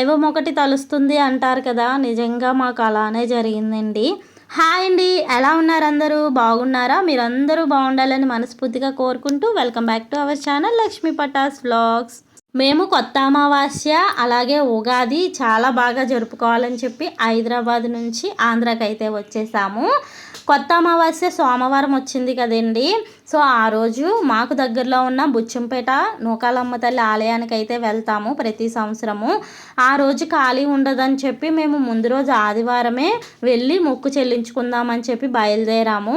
దైవం ఒకటి తలుస్తుంది అంటారు కదా. నిజంగా మాకు అలానే జరిగిందండి. హాయ్ అండి. ఎలా ఉన్నారు అందరూ? బాగున్నారా? మీరందరూ బాగుండాలని మనస్ఫూర్తిగా కోరుకుంటూ welcome back to our channel Lakshmi Patas vlogs. మేము కొత్త అమావాస్య అలాగే ఉగాది చాలా బాగా జరుపుకోవాలని చెప్పి హైదరాబాద్ నుంచి ఆంధ్రాకి అయితే వచ్చేసాము. కొత్త అమావాస్య సోమవారం వచ్చింది కదండి. సో ఆ రోజు మాకు దగ్గరలో ఉన్న బుచ్చంపేట నూకాలమ్మ తల్లి ఆలయానికి అయితే వెళ్తాము ప్రతి సంవత్సరము. ఆ రోజు ఖాళీ ఉండదని చెప్పి మేము ముందు రోజు ఆదివారమే వెళ్ళి మొక్కు చెల్లించుకుందామని చెప్పి బయలుదేరాము.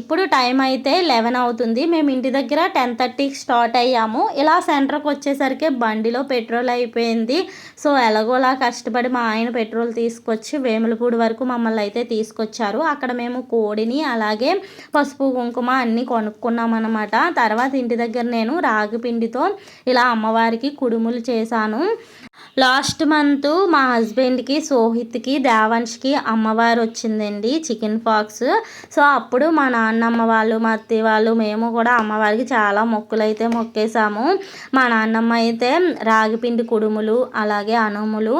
ఇప్పుడు టైం అయితే లెవెన్ అవుతుంది. మేము ఇంటి దగ్గర టెన్ థర్టీకి స్టార్ట్ అయ్యాము. ఇలా సెంటర్కి వచ్చేసరికి బండిలో పెట్రోల్ అయిపోయింది. సో ఎలాగోలా కష్టపడి మా ఆయన పెట్రోల్ తీసుకొచ్చి వేములపూడి వరకు మమ్మల్ని అయితే తీసుకొచ్చారు. అక్కడ మేము కోడిని అలాగే పసుపు కుంకుమ అన్నీ కొనుక్కున్నాం అనమాట తర్వాత ఇంటి దగ్గర నేను రాగి పిండితో ఇలా అమ్మవారికి కుడుములు చేశాను. లాస్ట్ మంత్ మా హస్బెండ్కి సోహిత్కి దేవాన్ష్కి అమ్మవారు వచ్చిందండి చికెన్ ఫాక్స్ సో అప్పుడు మా నాన్నమ్మ వాళ్ళు మా అత్తయ్య వాళ్ళు మేము కూడా అమ్మవారికి చాలా మొక్కులు అయితే మొక్కేసాము మా నాన్నమ్మ అయితే రాగిపిండి కుడుములు అలాగే అనుములు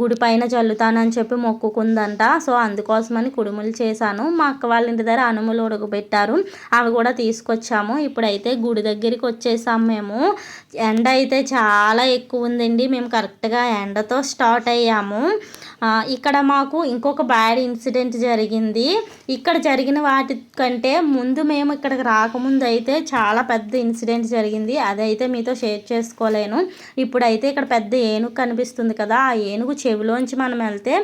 గుడి పైన చల్లుతానని చెప్పి మొక్కుకుందంట. సో అందుకోసమని కుడుములు చేశాను. మా అక్క వాళ్ళ ఇంటి దగ్గర అనుములు ఉడకబెట్టారు. అవి కూడా తీసుకొచ్చాము. ఇప్పుడైతే గుడి దగ్గరికి వచ్చేసాము మేము. ఎండ అయితే చాలా ఎక్కువ ఉందండి. మేము కరెక్ట్గా ఎండతో స్టార్ట్ అయ్యాము. ఇక్కడ మాకు ఇంకొక బ్యాడ్ ఇన్సిడెంట్ జరిగింది. ఇక్కడ జరిగిన వాటి కంటే ముందు మేము ఇక్కడికి రాకముందు అయితే చాలా పెద్ద ఇన్సిడెంట్ జరిగింది. అదైతే మీతో షేర్ చేసుకోలేను. ఇప్పుడైతే ఇక్కడ పెద్ద ఏనుగు కనిపిస్తుంది కదా ఆ ఏనుగు చెవిలోంచి మనం వెళ్తే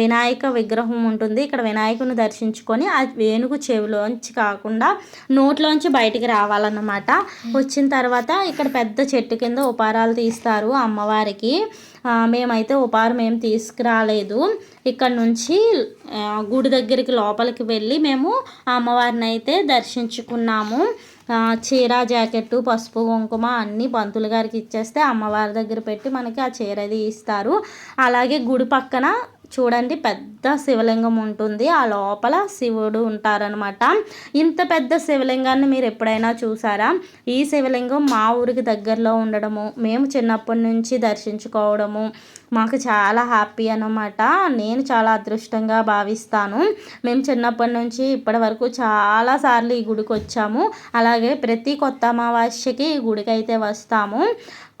వినాయక విగ్రహం ఉంటుంది. ఇక్కడ వినాయకుని దర్శించుకొని ఆ ఏనుగు చెవిలోంచి కాకుండా నోట్లోంచి బయటికి రావాలన్నమాట. వచ్చిన తర్వాత ఇక్కడ పెద్ద చెట్టు కింద ఉపారాలు తీస్తారు అమ్మవారికి. మేమైతే ఉపహారం ఏం తీసుకురాలేదు. ఇక్కడ నుంచి గుడి దగ్గరికి లోపలికి వెళ్ళి మేము అమ్మవారిని అయితే దర్శించుకున్నాము. చీర జాకెట్టు పసుపు కుంకుమ అన్నీ పంతులు గారికి ఇచ్చేస్తే అమ్మవారి దగ్గర పెట్టి మనకి ఆ చీర అది ఇస్తారు. అలాగే గుడి పక్కన చూడండి పెద్ద శివలింగం ఉంటుంది. ఆ లోపల శివుడు ఉంటారనమాట ఇంత పెద్ద శివలింగాన్ని మీరు ఎప్పుడైనా చూసారా? ఈ శివలింగం మా ఊరికి దగ్గరలో ఉండడము మేము చిన్నప్పటి నుంచి దర్శించుకోవడము మాకు చాలా హ్యాపీ అనమాట నేను చాలా అదృష్టంగా భావిస్తాను. మేము చిన్నప్పటి నుంచి ఇప్పటి వరకు చాలాసార్లు ఈ గుడికి వచ్చాము. అలాగే ప్రతి కొత్త అమావాస్యకి ఈ గుడికి అయితే వస్తాము.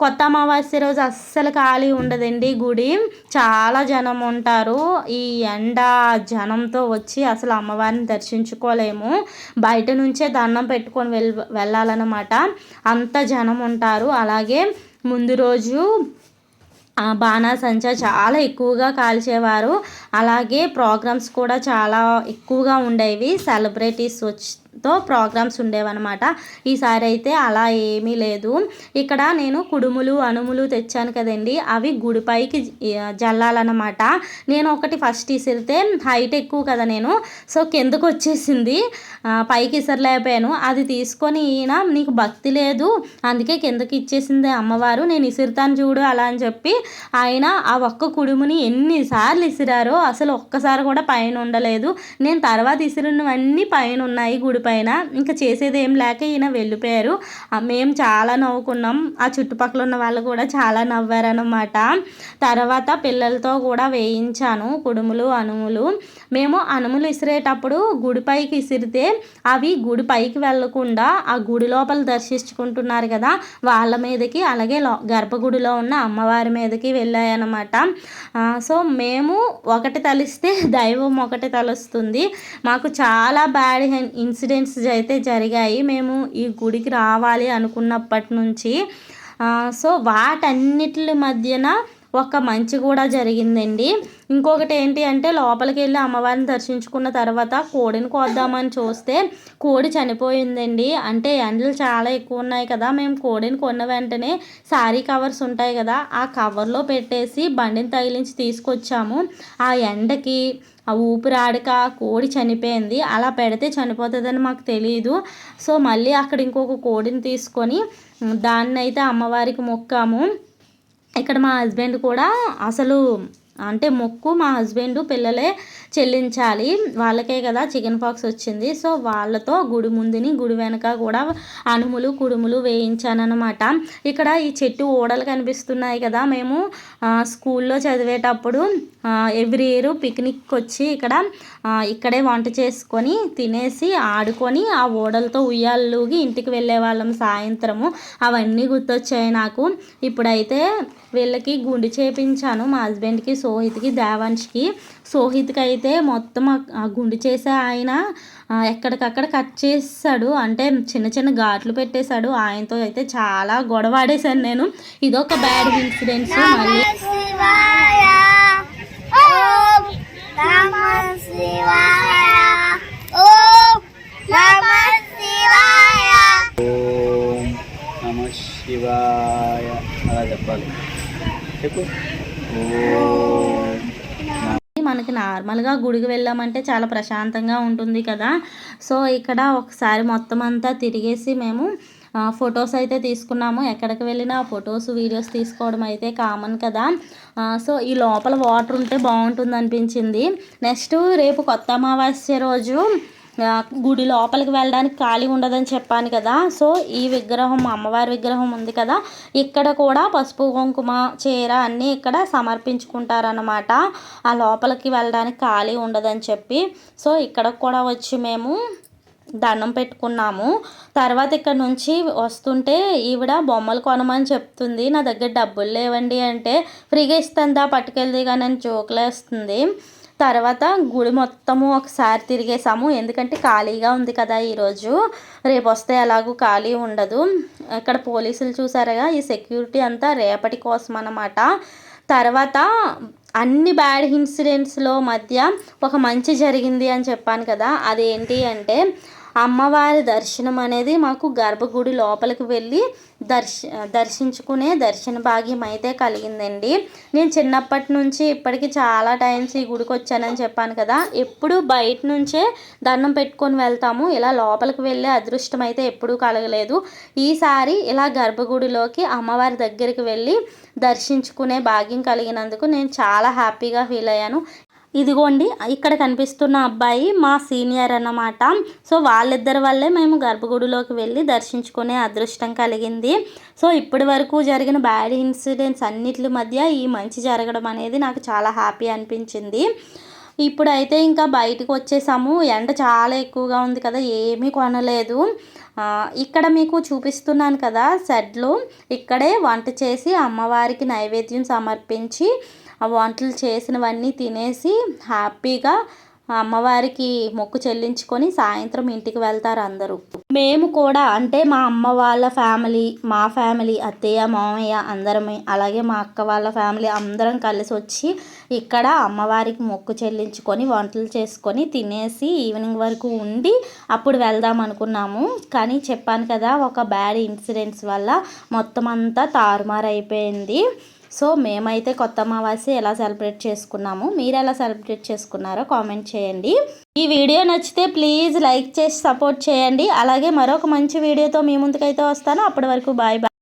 కొత్త అమావాస్య రోజు అస్సలు ఖాళీ ఉండదండి గుడి. చాలా జనం ఉంటారు. ఈ ఎండ జనంతో వచ్చి అసలు అమ్మవారిని దర్శించుకోలేము. బయట నుంచే దండం పెట్టుకొని వెళ్ వెళ్ళాలన్నమాట. అంత జనం ఉంటారు. అలాగే ముందు రోజు బాణాసంచా చాలా ఎక్కువగా కాల్చేవారు. అలాగే ప్రోగ్రామ్స్ కూడా చాలా ఎక్కువగా ఉండేవి. సెలబ్రిటీస్ వచ్చి తో ప్రోగ్రామ్స్ ఉండేవన్నమాట. ఈసారి అయితే అలా ఏమీ లేదు. ఇక్కడ నేను కుడుములు అనుములు తెచ్చాను కదండి. అవి గుడిపైకి జల్లాలన్నమాట. నేను ఒకటి ఫస్ట్ ఇసిరితే హైట్ ఎక్కువ కదా నేను. సో కిందకు వచ్చేసింది. పైకి ఇసరలేకపోయాను. అది తీసుకొని ఈయన నీకు భక్తి లేదు. అందుకే కిందకి ఇచ్చేసింది అమ్మవారు. నేను ఇసురుతాను చూడు అలా అని చెప్పి ఆయన ఆ ఒక్క కుడుముని ఎన్నిసార్లు ఇసిరారో అసలు ఒక్కసారి కూడా పైన ఉండలేదు. నేను తర్వాత ఇసిరినవన్నీ పైన ఉన్నాయి గుడి పైన ఇంకా చేసేది ఏం లేక ఈయన వెళ్ళిపోయారు. మేము చాలా నవ్వుకున్నాం. ఆ చుట్టుపక్కల ఉన్న వాళ్ళు కూడా చాలా నవ్వారనమాట తర్వాత పిల్లలతో కూడా వేయించాను కుడుములు అనుములు. మేము అనుములు ఇసిరేటప్పుడు గుడిపైకి ఇసిరితే అవి గుడి పైకి వెళ్ళకుండా ఆ గుడి లోపల దర్శించుకుంటున్నారు కదా వాళ్ళ మీదకి అలాగే గర్భగుడిలో ఉన్న అమ్మవారి మీదకి వెళ్ళాయన్నమాట. సో మేము ఒకటి తలిస్తే దైవం ఒకటి తలుస్తుంది. మాకు చాలా బ్యాడ్ ఇన్సిడెంట్ ఇన్సిడెంట్స్ అయితే జరిగాయి. మేము ఈ గుడికి రావాలి అనుకున్నప్పటి నుంచి సో వాటన్నిటి మధ్యన ఒక మంచి కూడా జరిగిందండి. ఇంకొకటి ఏంటి అంటే లోపలికి వెళ్ళి అమ్మవారిని దర్శించుకున్న తర్వాత కోడిని కోద్దామని చూస్తే కోడి చనిపోయిందండి. అంటే ఎండలు చాలా ఎక్కువ ఉన్నాయి కదా మేము కోడిని కొన్న వెంటనే శారీ కవర్స్ ఉంటాయి కదా ఆ కవర్లో పెట్టేసి బండిని తగిలించి తీసుకొచ్చాము. ఆ ఎండకి ఆ ఊపిరాడక కోడి చనిపోయింది. అలా పెడితే చనిపోతుందని మాకు తెలియదు సో మళ్ళీ అక్కడ ఇంకొక కోడిని తీసుకొని దాన్ని అయితే అమ్మవారికి మొక్కాము. ఇక్కడ మా హస్బెండ్ కూడా అసలు అంటే మొక్కు మా హస్బెండ్ పిల్లలే చెల్లించాలి. వాళ్ళకే కదా చికెన్ పాక్స్ వచ్చింది. సో వాళ్ళతో గుడి ముందుని గుడి వెనక కూడా అనుములు కుడుములు వేయించానమాట ఇక్కడ ఈ చెట్టు ఓడలు కనిపిస్తున్నాయి కదా. మేము స్కూల్లో చదివేటప్పుడు ఎవ్రీ ఇయర్ పిక్నిక్ వచ్చి ఇక్కడ ఇక్కడే వంట చేసుకొని తినేసి ఆడుకొని ఆ ఓడలతో ఉయ్యాలూగి ఇంటికి వెళ్ళే వాళ్ళం సాయంత్రము. అవన్నీ గుర్తొచ్చాయి నాకు. ఇప్పుడైతే వీళ్ళకి గుండు చేపించాను మా హస్బెండ్కి సోహిత్కి దేవాన్ష్కి. సోహిత్కి అయితే మొత్తం ఆ- గుండు చేసే ఆయన ఎక్కడికక్కడ కట్ చేస్తాడు అంటే చిన్న చిన్న ఘాట్లు పెట్టేశాడు. ఆయనతో అయితే చాలా గొడవ ఆడేశాను నేను. ఇదొక బ్యాడ్ ఇన్సిడెంట్స్ మళ్ళీ శివాయ. ఓం నమ శివాయ. ఓం నమ శివాయ. ఓం నమ శివాయ. అలా చెప్పాలి. చెప్పు. ఓం మనకి నార్మల్గా గుడికి వెళ్ళామంటే చాలా ప్రశాంతంగా ఉంటుంది కదా. సో ఇక్కడ ఒకసారి మొత్తం అంతా తిరిగేసి మేము ఫొటోస్ అయితే తీసుకున్నాము. ఎక్కడికి వెళ్ళినా ఫొటోస్ వీడియోస్ తీసుకోవడం అయితే కామన్ కదా. సో ఈ లోపల వాటర్ ఉంటే బాగుంటుంది అనిపించింది. నెక్స్ట్ రేపు కొత్త అమావాస్య రోజు గుడి లోపలికి వెళ్ళడానికి ఖాళీ ఉండదని చెప్పాను కదా. సో ఈ విగ్రహం అమ్మవారి విగ్రహం ఉంది కదా. ఇక్కడ కూడా పసుపు కుంకుమ చీర అన్నీ ఇక్కడ సమర్పించుకుంటారనమాట ఆ లోపలికి వెళ్ళడానికి ఖాళీ ఉండదని చెప్పి. సో ఇక్కడ కూడా వచ్చి మేము దండం పెట్టుకున్నాము. తర్వాత ఇక్కడ నుంచి వస్తుంటే ఈవిడ బొమ్మలు కొనమని చెప్తుంది. నా దగ్గర డబ్బులు లేవండి అంటే ఫ్రీగా ఇస్తుందా పట్టుకెళ్ది కానీ అని జోకులేస్తుంది. తర్వాత గుడి మొత్తము ఒకసారి తిరిగేసాము ఎందుకంటే ఖాళీగా ఉంది కదా ఈరోజు రేపు వస్తే ఎలాగూ ఖాళీ ఉండదు. ఇక్కడ పోలీసులు చూసారుగా ఈ సెక్యూరిటీ అంతా రేపటి కోసం అన్నమాట. తర్వాత అన్ని బ్యాడ్ ఇన్సిడెంట్స్లో మధ్య ఒక మంచి జరిగింది అని చెప్పాను కదా. అదేంటి అంటే అమ్మవారి దర్శనం అనేది మాకు గర్భగుడి లోపలికి వెళ్ళి దర్శ దర్శించుకునే దర్శన భాగ్యం అయితే కలిగిందండి. నేను చిన్నప్పటి నుంచి ఇప్పటికి చాలా టైమ్స్ ఈ గుడికి వచ్చానని చెప్పాను కదా. ఎప్పుడు బయట నుంచే దండం పెట్టుకొని వెళ్తాము. ఇలా లోపలికి వెళ్ళే అదృష్టం అయితే ఎప్పుడూ కలగలేదు. ఈసారి ఇలా గర్భగుడిలోకి అమ్మవారి దగ్గరికి వెళ్ళి దర్శించుకునే భాగ్యం కలిగినందుకు నేను చాలా హ్యాపీగా ఫీల్ అయ్యాను. ఇదిగోండి ఇక్కడ కనిపిస్తున్న అబ్బాయి మా సీనియర్ అన్నమాట. సో వాళ్ళిద్దరి వల్లే మేము గర్భగుడిలోకి వెళ్ళి దర్శించుకునే అదృష్టం కలిగింది. సో ఇప్పటి వరకు జరిగిన బ్యాడ్ ఇన్సిడెంట్స్ అన్నిటి మధ్య ఈ మంచి జరగడం అనేది నాకు చాలా హ్యాపీ అనిపించింది. ఇప్పుడైతే ఇంకా బయటకు వచ్చేసాము. ఎండ చాలా ఎక్కువగా ఉంది కదా ఏమీ కొనలేదు. ఇక్కడ మీకు చూపిస్తున్నాను కదా సెడ్లు. ఇక్కడే వంట చేసి అమ్మవారికి నైవేద్యం సమర్పించి ఆ వంటలు చేసినవన్నీ తినేసి హ్యాపీగా అమ్మవారికి మొక్కు చెల్లించుకొని సాయంత్రం ఇంటికి వెళ్తారు అందరూ. మేము కూడా అంటే మా అమ్మ వాళ్ళ ఫ్యామిలీ మా ఫ్యామిలీ అత్తయ్య మామయ్య అందరమే అలాగే మా అక్క వాళ్ళ ఫ్యామిలీ అందరం కలిసి వచ్చి ఇక్కడ అమ్మవారికి మొక్కు చెల్లించుకొని వంటలు చేసుకొని తినేసి ఈవినింగ్ వరకు ఉండి అప్పుడు వెళ్దాం అనుకున్నాము. కానీ చెప్పాను కదా ఒక బ్యాడ్ ఇన్సిడెంట్స్ వల్ల మొత్తం అంతా తారుమారు అయిపోయింది సో మేమైతే కొత్త అమావాస్య ఎలా సెలబ్రేట్ చేసుకున్నాము మీరు ఎలా సెలబ్రేట్ చేసుకున్నారో కామెంట్ చేయండి. ఈ వీడియో నచ్చితే ప్లీజ్ లైక్ చేసి సపోర్ట్ చేయండి. అలాగే మరొక మంచి వీడియోతో మీ ముందుకైతే వస్తాను. అప్పటి వరకు బాయ్ బాయ్.